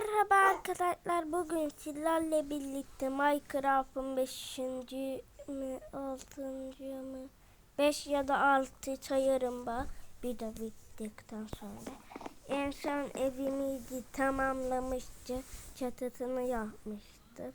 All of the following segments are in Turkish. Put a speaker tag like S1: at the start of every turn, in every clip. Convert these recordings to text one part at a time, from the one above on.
S1: Merhaba arkadaşlar. Bugün sizlerle birlikte Minecraft'ın 5. mi 6. mı 5 ya da 6 sayarım bak. Bir de bittikten sonra. En son evimizi tamamlamıştı. Çatısını yapmıştık.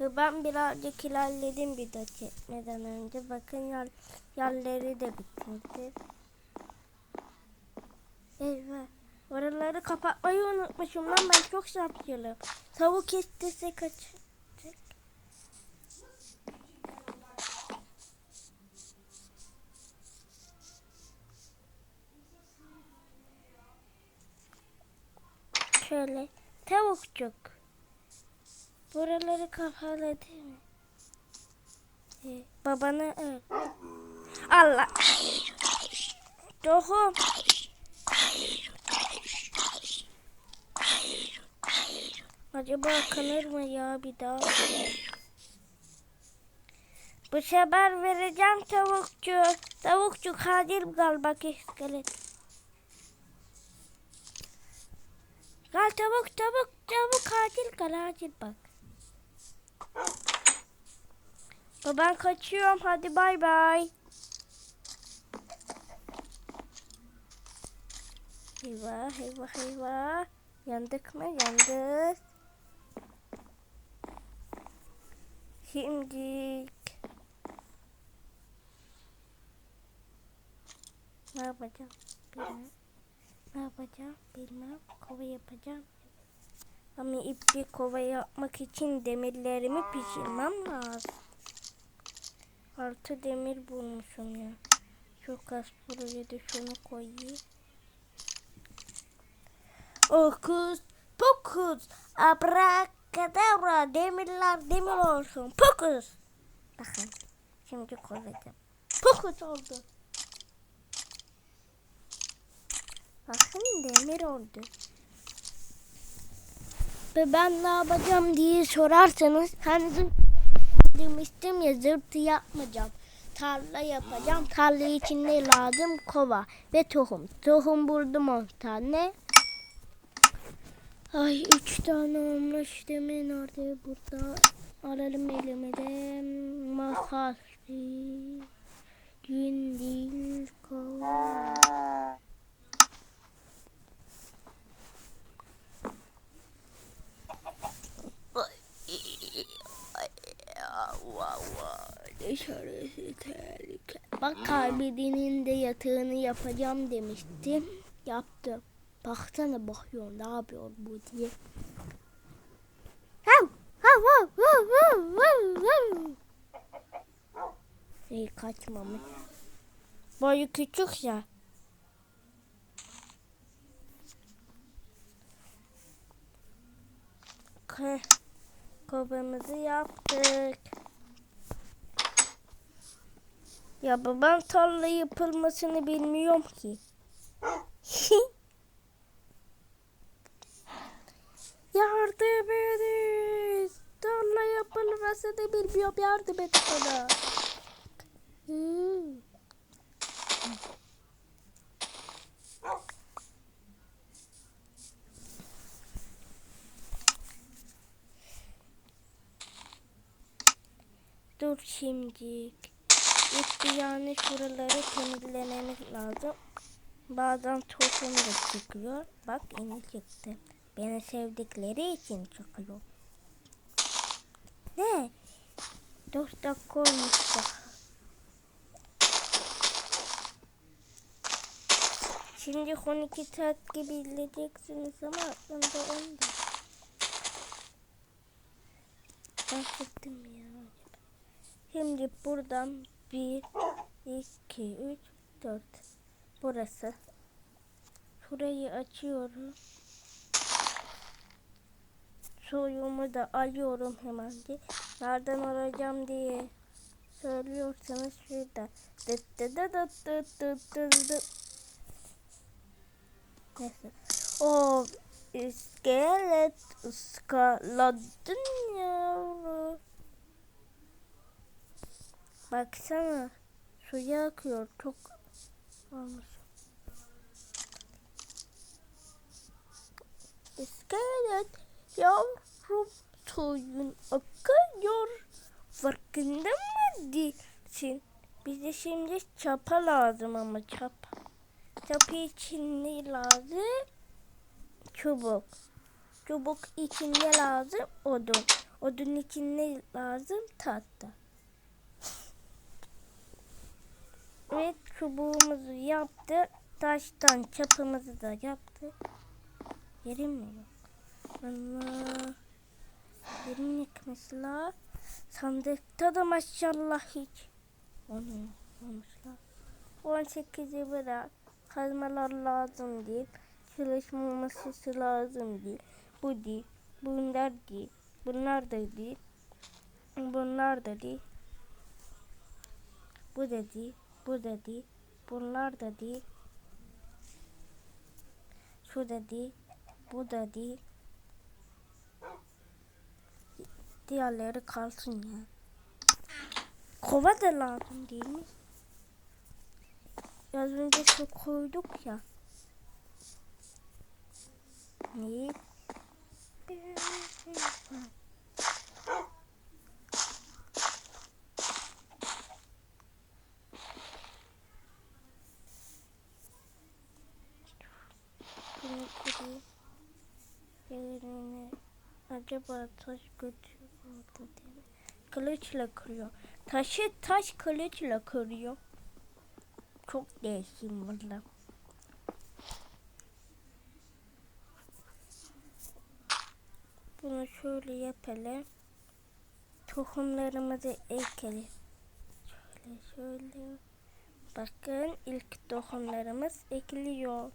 S1: Ve ben birazcık ilerledim bir de çekmeden önce. Bakın yer, yerleri de bitirdi. Eyvah. Oraları kapatmayı unutmuşum lan ben çok şapşalım. Tavuk istese kaçacak. Şöyle tavukçuk. Buraları kapalı değil mi? Ee, babanı öl. Allah. Tohum. Acaba kanır mı ya bir daha? Bu sefer vereceğim tavukçu. Tavukçu katil galiba iskelet. Gel tavuk tavuk tavuk katil gel acil bak. Ben kaçıyorum hadi bay bay. Eyvah eyvah eyvah. Yandık mı? Yandık. Şimdi ne yapacağım? Bilmem. Ne yapacağım? Bilmem. Kova yapacağım. Ama ipli kova yapmak için demirlerimi pişirmem lazım. Artı demir bulmuşum ya. Çok az buraya da şunu koyayım. Okus pokus abrakadabra demirler demir olsun pokus. Bakın şimdi koyacağım. Pokus oldu. Bakın demir oldu. Ve ben ne yapacağım diye sorarsanız hani demiştim ya zırtı yapmayacağım. Tarla yapacağım. Tarla için ne lazım? Kova ve tohum. Tohum buldum 10 tane. Ay üç tane olmuş demin nerede burada alalım elime de makas gün değil kova. Dışarısı tehlike. Bak kalbinin de yatağını yapacağım demiştim. Yaptım. Baksana bakıyor ne yapıyor bu diye. Şey kaçmamış. Boyu küçük ya. Kovamızı yaptık. Ya babam tarla yapılmasını bilmiyorum ki. Yardım edin. Tarla yapılmasını bilmiyorum. Yardım et bana. Dur şimdi. İlk yani şuraları temizlememiz lazım. Bazen tohum da çıkıyor. Bak yeni çıktı. Beni sevdikleri için çıkıyor. Ne? 4 dakika. Şimdi 12 saat gibi izleyeceksiniz ama aklımda 10 da. Ben sıktım ya. Şimdi buradan 1, 2, 3, 4. Burası. Şurayı açıyorum. Suyumu da alıyorum hemen de. Nereden alacağım diye söylüyorsanız şurada. Dıt dıt dıt dıt dıt dıt dıt. Neyse. O iskelet ıskaladın yavru. Baksana. Suya akıyor. Çok olmuş. İskelet Yavrum suyun akıyor. Farkında mı değilsin? Bize şimdi çapa lazım ama çapa. Çapa için ne lazım? Çubuk. Çubuk için ne lazım? Odun. Odun için ne lazım? Tahta. Ve çubuğumuzu yaptı. Taştan çapımızı da yaptı. Yerim mi? Allah. Yerim yok mesela. Sandıkta da maşallah hiç. Onu olmuşlar. 18'i bırak. Kazmalar lazım değil. Çalışma masası lazım değil. Bu değil. Bunlar değil. Bunlar da değil. Bunlar da değil. Bu da değil. Bu da değil. Bunlar da değil. Şu da değil. Bu da değil. Diğerleri kalsın ya. Kova da lazım değil mi? Az önce su koyduk ya. Ne? Bunu kırayım. Yerine acaba taş mi? Kılıçla kırıyor. Taşı taş kılıçla kırıyor. Çok değişik valla. Bunu şöyle yapalım. Tohumlarımızı ekelim. Şöyle şöyle. Bakın ilk tohumlarımız ekiliyor.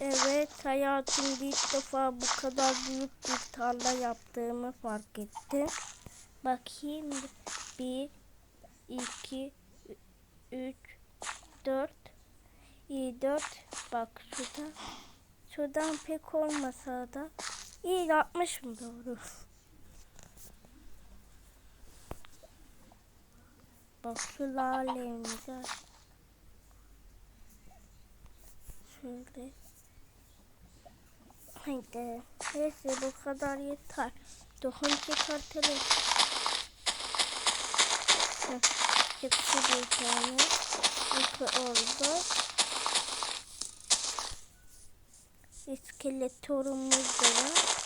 S1: Evet hayatımda ilk defa bu kadar büyük bir tarla yaptığımı fark ettim. Bakayım bir, iki, üç, dört, iyi dört. Bak şurada. Şuradan pek olmasa da iyi yapmışım doğru. Bak şu lalemize. Şöyle. Haydi. Neyse bu kadar yeter. Tohum çıkartalım. Çıktı bir tane. İki oldu. İskeletorumuz da var.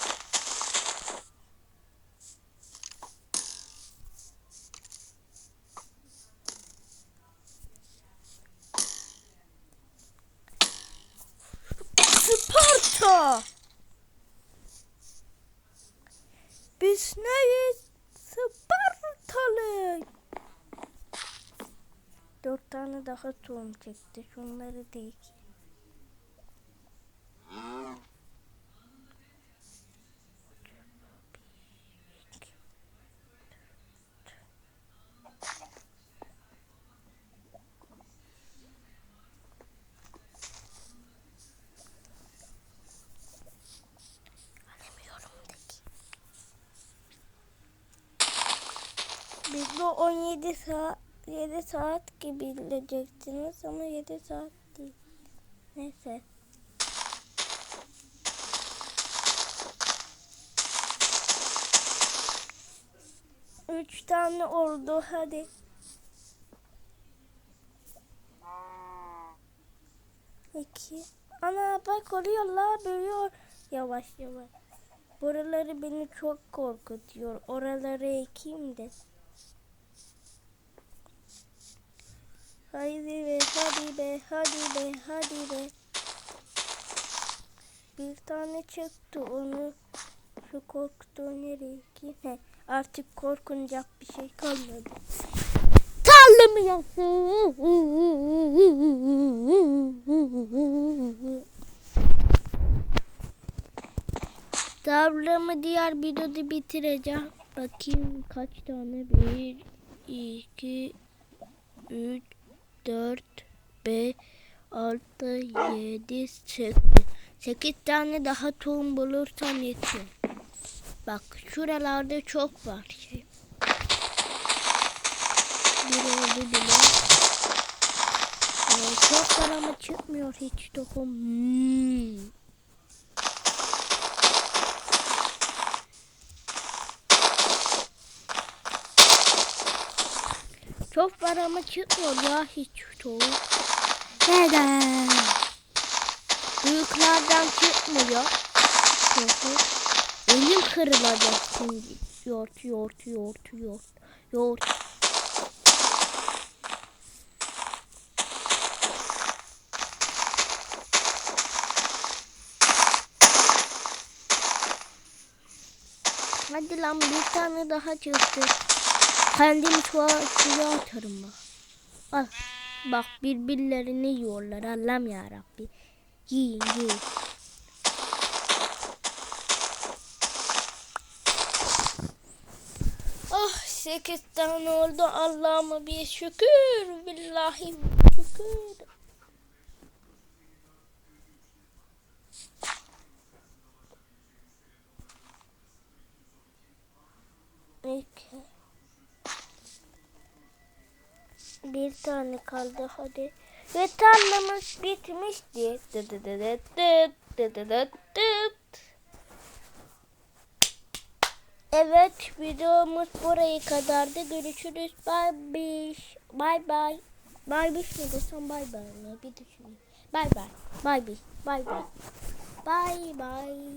S1: Biz neyiz? Spartalı. Dört tane daha tohum çekti. Şunları değil. Biz bu 17 saat 7 saat gibi bileceksiniz ama 7 saat değil. Neyse. Üç tane oldu hadi. İki. Ana bak oluyor la büyüyor. Yavaş yavaş. Buraları beni çok korkutuyor. Oraları ekeyim de. Haydi be, hadi be, hadi be, hadi be. Bir tane çıktı onu. Şu korktuğu nereye ki? Artık korkunacak bir şey kalmadı. Tarlamı yaptım. Tarlamı diğer videoda bitireceğim. Bakayım kaç tane? Bir, iki, üç, 4, 5, 6, 7, 8. 8 tane daha tohum bulursam yetiyor. Bak şuralarda çok var şey. Bir oldu bile. Ee, çok var ama çıkmıyor hiç tohum. Hmm. Çok var ama çıkmıyor ya hiç tohum. Neden? Büyüklerden çıkmıyor. Tohum. Elim kırılacak şimdi. Yoğurt, yoğurt, yoğurt, yoğurt. Yoğurt. Hadi lan bir tane daha çıktı. Kendimi suya atarım bak. Al. Bak birbirlerini yiyorlar. Allah'ım ya Rabbi. Yiyin yiyin. Ah sekiz tane oldu. Allah'ıma bir şükür. Billahi şükür. tane kaldı hadi. Ve tarlamız bitmişti. Dıt dıt dıt dıt dıt dıt dıt. Evet videomuz buraya kadardı. Görüşürüz. Bay bay. Bay bay. Bay bay ne desem bay bay mı? Bir düşünün. Bay bay. Bay. Bay bay. Bay bay.